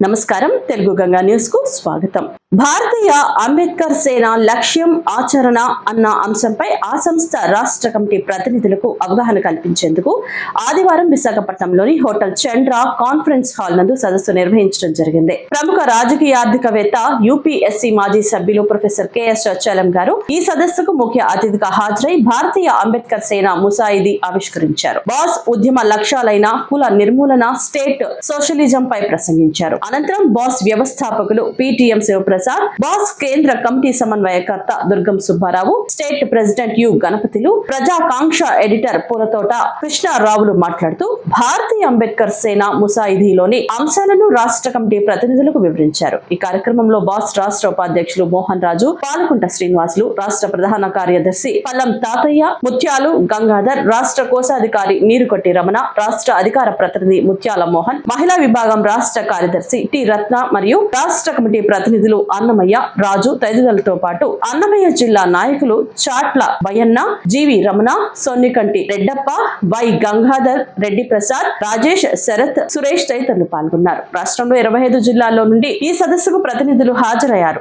నమస్కారం. తెలుగు గంగా న్యూస్కు స్వాగతం. భారతీయ అంబేద్కర్ సేన లక్ష్యం ఆచరణ అన్న అంశంపై ఆ సంస్థ రాష్ట్ర కమిటీ ప్రతినిధులకు అవగాహన కల్పించేందుకు ఆదివారం విశాఖపట్నంలోని హోటల్ చంద్ర కాన్ఫరెన్స్ హాల్ నందు సదస్సు నిర్వహించడం జరిగింది. ప్రముఖ రాజకీయ ఆర్థికవేత్త యూపీఎస్సీ మాజీ సభ్యులు ప్రొఫెసర్ కెఎస్ చలం గారు ఈ సదస్సుకు ముఖ్య అతిథిగా హాజరై భారతీయ అంబేద్కర్ సేన ముసాయిదీ ఆవిష్కరించారు. బాస్ ఉద్యమ లక్ష్యాలైన కుల నిర్మూలన స్టేట్ సోషలిజం పై ప్రసంగించారు. అనంతరం బాస్ వ్యవస్థాపకులు పిటిఎం శివప్రసాద్ బాస్ కేంద్ర కమిటీ సమన్వయకర్త Durgam Subbarao state president U గణపతిలు Prajakanksha editor పూలతోట కృష్ణారావులు మాట్లాడుతూ భారతీయ అంబేద్కర్ సేన ముసాయిదీలోని అంశాలను రాష్ట్ర కమిటీ ప్రతినిధులకు వివరించారు. ఈ కార్యక్రమంలో బాస్ రాష్ట్ర ఉపాధ్యక్షులు మోహన్ రాజు పాలకుంట శ్రీనివాసులు రాష్ట్ర ప్రధాన కార్యదర్శి పల్లం తాతయ్య ముత్యాలు గంగాధర్ రాష్ట్ర కోశాధికారి నీరుకొట్టి రమణ రాష్ట్ర అధికార ప్రతినిధి ముత్యాల మోహన్ మహిళా విభాగం రాష్ట్ర కార్యదర్శి టి రత్న మరియు రాష్ట్ర కమిటీ ప్రతినిధులు అన్నమయ్య రాజు తదితరులతో పాటు అన్నమయ్య జిల్లా నాయకులు చాట్ల బయన్న జీవి రమణ సొన్నికంటి రెడ్డప్ప వై గంగాధర్ రెడ్డి ప్రసాద్ రాజేష్ శరత్ సురేష్ తదితరులు పాల్గొన్నారు. రాష్ట్రంలో ఇరవై ఐదు జిల్లాల్లో నుండి ఈ సదస్సుకు ప్రతినిధులు హాజరయ్యారు.